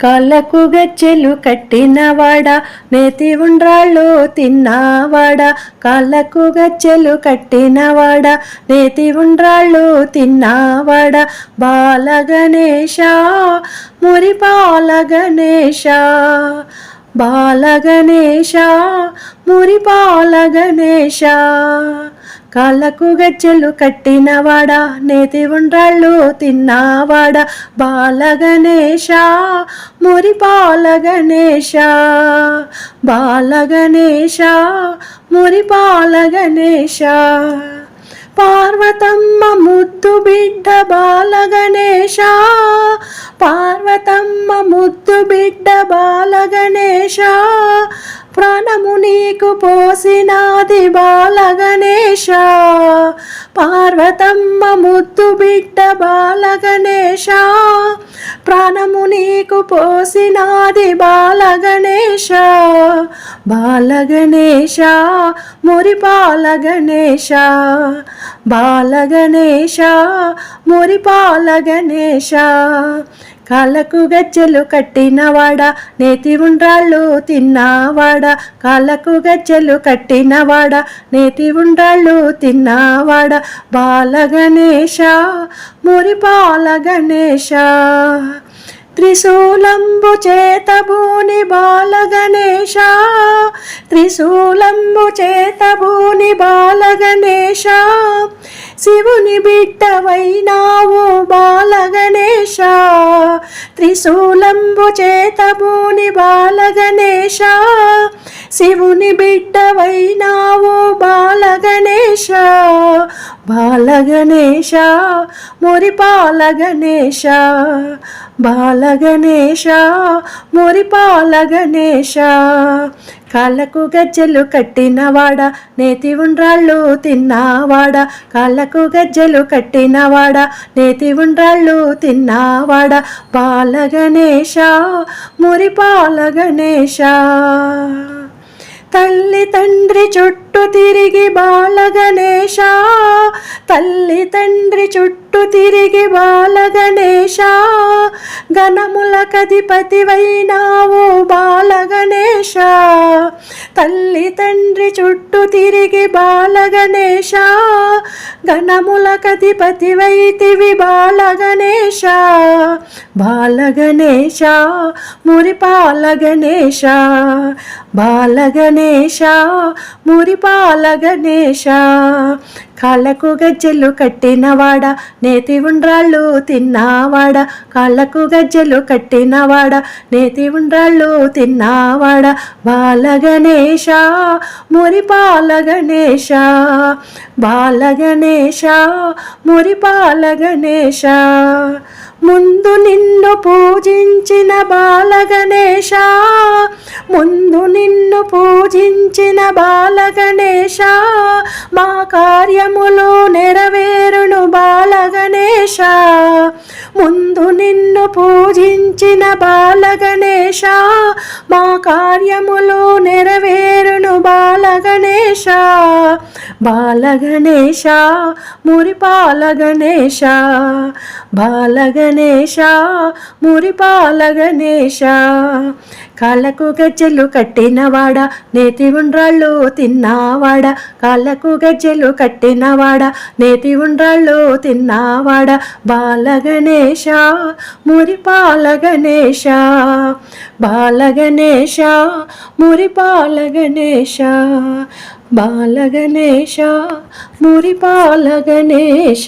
కాళ్ళకు గజ్జెలు కట్టినవాడా నేతి ఉండ్రాళ్ళు తిన్నవాడ కాళ్ళకు గజ్జెలు కట్టినవాడా నేతి ఉండ్రాళ్ళు తిన్నవాడ బాల గణేశ మురిపాల గణేశ బాల గణేశ మురిపాల గణేశ కాళ్ళకు గజ్జెలు కట్టినవాడా నేతి ఉండ్రాళ్ళు తిన్నావాడా బాల గణేష మురిపాల గణేష బాల గణేష మురిపాల గణేష పార్వతమ్మ ముద్దు బిడ్డ బాల గణేష పార్వతమ్మ ముద్దు బిడ్డ బాల గణేష ప్రాణము నీకు పోసినాది బాలగణేశ పార్వతమ్మ ముద్దు బిడ్డ బాలగణేశ ప్రాణము నీకు పోసినాది బాలగణేశ బాలగణేశ బాల గణేశ మురిపాల గణేశ. బాలగణేశ మురిపాల గణేశ. కాళ్ళకు గజ్జెలు కట్టినవాడ నేతి ఉండ్రాళ్ళు తిన్నావాడా. కాళ్ళకు గజ్జెలు కట్టినవాడ నేతి ఉండ్రాళ్ళు తిన్నావాడా. బాల గణేష మురిపాల గణేష త్రిశూలంబు చేతభూని బాల గణేశ త్రిశూలంబు చేతభూని బాల గణేష శివుని బిడ్డవైనావు బాల గణేశ త్రిశూలంబు చేతముని బాలగణేశ శివుని బిడ్డవైనావో బాల గణేశ బాల గణేశ మురిపాల గణేశ బాల గణేశ మురిపాల గణేశ కాళ్ళకు గజ్జెలు కట్టినవాడ నేతి ఉండ్రాళ్ళు తిన్నవాడ కాళ్ళకు గజ్జెలు కట్టినవాడ నేతి ఉండ్రాళ్ళు తిన్నవాడ బాల గణేశ మురిపాల గణేశ తల్లి తండ్రి చుట్టూ తిరిగి బాల గణేశ తల్లి తండ్రి చుట్టూ తిరిగి బాల గణేశ గణముల కధిపతివైనావు బాల గణేశ. తల్లి తండ్రి చుట్టూ తిరిగి బాల గణేశ గణముల కధిపతివైతివి బాల గణేశ. బాల గణేశ మురిపాల గణేశ. బాల గణేశ మురిపాల గణేశ. కాళ్ళకు గజ్జెలు కట్టినవాడ నేతి ఉండ్రాళ్ళు తిన్నావాడ. కాళ్ళకు గజ్జెలు కట్టినవాడ నేతి ఉండ్రాళ్ళు తిన్నావాడ. బాల గణేష మురిపాల గణేష బాల గణేష మురిపాల గణేష ముందు నిన్ను పూజించిన బాల ముందు నిన్ను పూజించిన బాలగణేశ. మా కార్యములు నెరవేరును బాలగణేశ. ముందు నిన్ను పూజించిన బాల గణేష మా కార్యములు నెరవేరును బాల గణేశ బాల గణేశ మురిపాల గణేశ బాల గణేశ మురిపాల గణేశ కాళ్ళకు గజ్జెలు కట్టినవాడ నేతి ఉండ్రాళ్ళు తిన్నావాడ. కాళ్ళకు గజ్జెలు కట్టినవాడ నేతి ఉండ్రాళ్ళు తిన్నావాడ. బాల గణేశ మురిపాల గణేశ బాల గణేశ మురిపాల గణేశ బాలగణేశ మురిపాల గణేశ.